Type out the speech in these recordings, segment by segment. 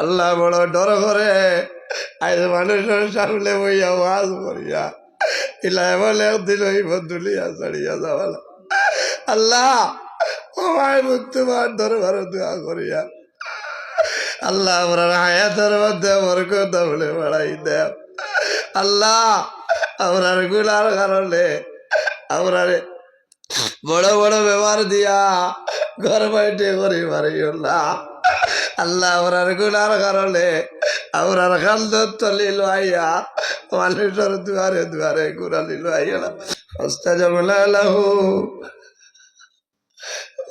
আল্লাহ বড় ডর করে। আজ মানুষের সামনে বইয়া ওয়াজ করিয়া ইলা বলে, একদিন হইব দুলিয়া ছাড়িয়া যাওয়ালা আল্লাহ, আমায় তোমার দরবার দোয়া করিয়া। আল্লাহ, আমরা হায়াতের মধ্যে বরকত বলে বাড়াই দেব আল্লাহ, আমরারগুলার কারণে আমরা বড় বড় ব্যবহার দিয়া ঘর বাইটে করি পারিও না আল্লাহ আমরার গুলার কারণে আমরার খান্দ তলি লাইয়া মানুষের দুয়ারে দুয়ারে গুড়ালি লাইয়া হস্তা জমলা লাহু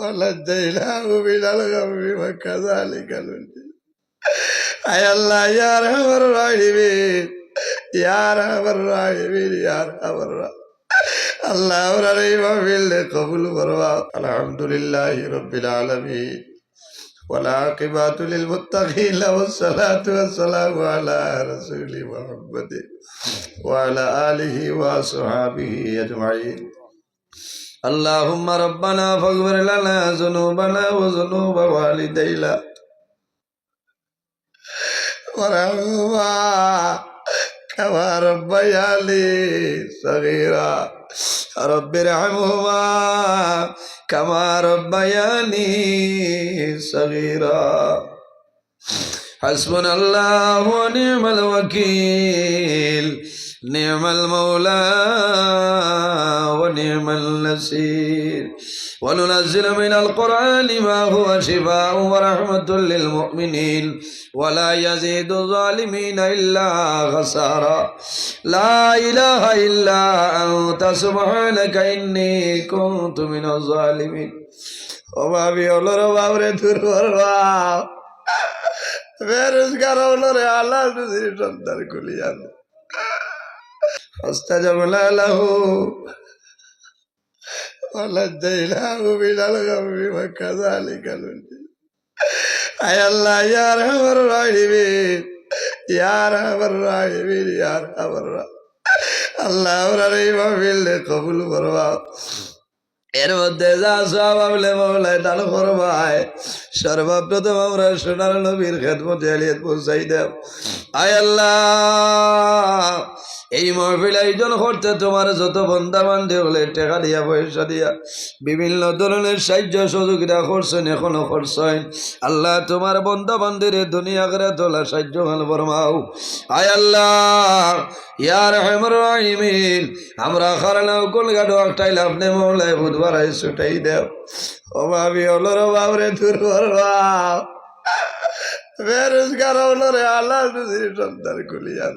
ونجيناه من الغم وكذلك ننجي أي الله يا أرحم الراحمين يا أرحم الراحمين يا أرحم الراحمين আল্লাহ আমরা এই মাহফিল কবুল করবা আলহামদুলিল্লাহ রব্বিল আলামিন والعاقبة للمتقين والصلاة والسلام على رسول محمد وعلى آله وصحبه أجمعين اللهم ربنا فاغفر لنا ذنوبنا وذنوب والدينا ورحمهما كما ربياني صغيرا رب ارحمهما كما ربياني صغيرا. حسبنا الله ونعم الوكيل نعم المولى ونعم النصير وننزل من القرآن ما هو شفاء ورحمة للمؤمنين ولا يزيد الظالمين إلا خسارا لا إله إلا أنت سبحانك إني كنت من الظالمين وما بيولر বাবরে দূর করবা বেরোজগার হলো রে আল্লাহ নদীর সন্তান কুলিয়ান فاستجبنا له ونجيناه আল্লাহ কবুল এর মধ্যে যা সব আমলে মামলায় দান করবায় সর্বপ্রথম আমরা সোনার নবীর খেদমতে আলিয়াত পৌঁছাই দেব আয় আল্লাহ মহফিল আয়োজন করতে তোমার যত বন্ধা বান্ধে হলে টাকা দিয়া, পয়সা দিয়া, বিভিন্ন ধরনের সাহায্য সহযোগিতা করছেন, এখনও করছেন। আল্লাহ তোমার বন্ধা বান্ধের দুনিয়া করে তোলা সাহায্য গান ফরমাও। আয় আল্লাহ ইয়ার হেমর রাহিমিন, আমরা খারানাও কলকাতা একটাই আপনি মহলায় বুধবার ছুটাই দেও। ও ভাবি হলোর বাবরে দূর করবা। বেরোজগার হলো রে আল্লাহ সন্তান কুলিয়ান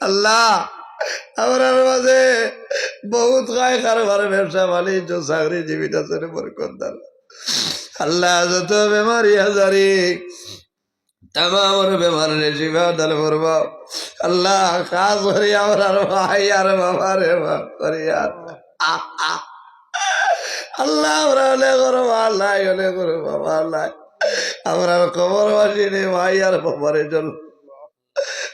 আল্লাহ, আমরার মাঝে বহুত খায় কারবার ব্যবসা, বাণিজ্য চাকরি জীবিত আছে আল্লাহ, যত বেমারি হাজারি করবা। আল্লাহ করি আমরার ভাই আর বাবা রে। আল্লাহ, আমরা হলে করো আল্লাহ হলে করো বাবা, আল্লাহ। আমরা কবর বাসি নে ভাই আর বাবারে জন্য।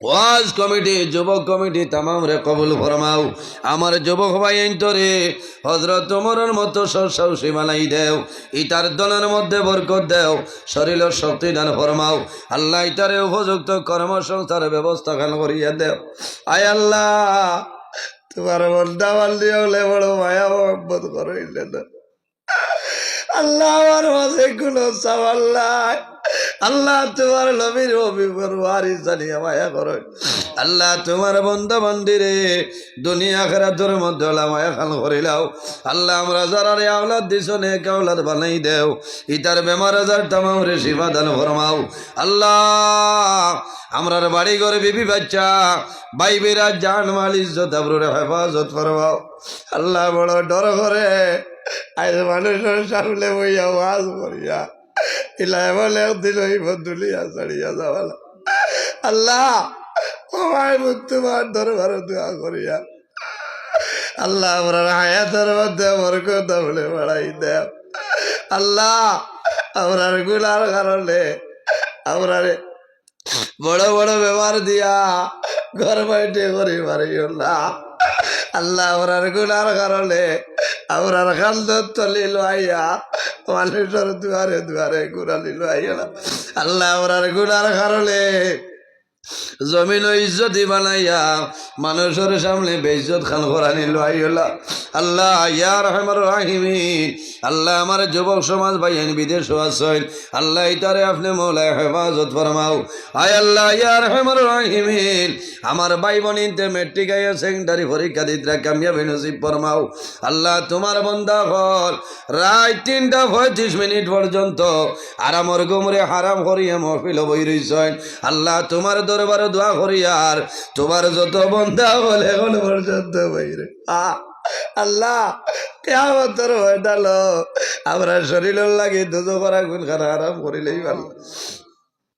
ওয়াজ কমিটি, যুবক কমিটি তামাম রে কবুল ফরমাও। আমার যুবক ভাই রে হজরত তোমরের মতো সরসাহসী বানাই দেও, ইটার দলের মধ্যে বরকত দেও শরীরের শক্তি দান ফরমাও। আল্লাহ ইটারে উপযুক্ত কর্মসংস্থার ব্যবস্থা খান করিয়া দেও। আয় আল্লাহ, তোমার বন্ধা বাল্লি হলে বড় মায়া মহব্বত করইলে আল্লাহ আমার মাঝে কোনো সামাল্লাহ আল্লাহ তোমার নবীর অভিপর ওয়ারি জানিয়া মায়া করো। আল্লাহ তোমার বন্ধ মন্দিরে দুনিয়া খেরা তোর মধ্যে মায়া খান করিলাও আল্লাহ আমরা যারা রে আওলাদ দিছ নে কাউলাদ বানাই দেও। ইতার বেমার আজার তামাম রে শিবা দান ফরমাও। আল্লাহ আমরার বাড়ি ঘরে বিবি বাচ্চা ভাই বেরা জান মাল ইজ্জত, আবরুরে হেফাজত ফরমাও। আল্লাহ বড় ডর করে, আজ মানুষের সামনে বইয়া ওয়াজ করিয়া ইলা বলে একদিন হইব দুলিয়া ছাড়িয়া যাওয়ালা আল্লাহ আমায় তোমার দরবার দোয়া করিয়া আল্লাহ আমরা হায়াতের মধ্যে বরকত বাড়াই দেব আল্লাহ আমরারগুলার কারণে আমরা বড় বড় ব্যবহার দিয়া ঘর বাইটে করি মারি আল্লাহ আমরারগুলার কারণে আমরার খান্দ তলি আইয়া মানুষের দুয়ারে দুয়ারে গুড়ালি আইয়া। আল্লাহ আমরার গুড়ার কারণে জমিন ইজ্জতি বানাইয়া মানুষের সামনে বেজত খান করানি লাইলা আল্লাহ ইয়ার রহমান রাহিমিন আল্লাহ, আমার যুবক সমাজ ভাইয়ান বিদেশ আছেন আল্লাহ ইতারে আপনি মৌলায় হেফাজত ফরমাও। আয় আল্লাহ ইয়ার রহমান রাহিমিন আমার ভাই বোনিতে মেট্রিক আইয়া সেকেন্ডারি পরীক্ষা দিতরা কামিয়াবি নসিব ফরমাও। আল্লাহ, তোমার বন্দা হল। রাত তিনটা পঁয়ত্রিশ মিনিট পর্যন্ত আরামর গুমরে হারাম করিয়া মহফিল বই রইছেন। আল্লাহ, তোমার দরবারে দোয়া করিয়ার তোমার যত বন্ধা হলে এখন পর্যন্ত বইরে আ আল্লাহ কেমতর হয়ে আমরা শরীরের লাগে দুধ করা গুণ খানা আরাম করিলেই ভালো।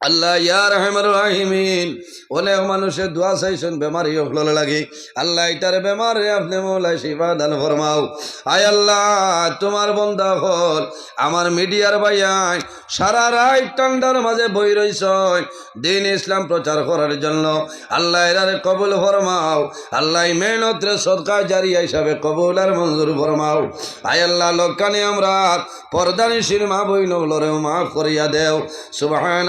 আল্লাহ ইয়ার রহমান। রাহিমিন অনেক মানুষের দোয়া চাইছেন, বেমারি হল লাগে। আল্লাহ, এটার বেমারে আপনি মৌলাই শিবা দান ফরমাও। আয় আল্লাহ, তোমার বন্ধা হল, আমার মিডিয়ার ভাইয়াই, সারা রাত ঠান্ডার মাঝে বই রইছ দিন ইসলাম প্রচার করার জন্য। আল্লাহ এরারে কবুল ফরমাও। আল্লাহ মেহনতরে সদকা জারিয়া হিসাবে কবুল আর মঞ্জুর ফরমাও। আয় আল্লাহ লক্ষানি আমরা। পর্দানিশীল মা বই নগলরেও মাফ করিয়া দেও। সুবহান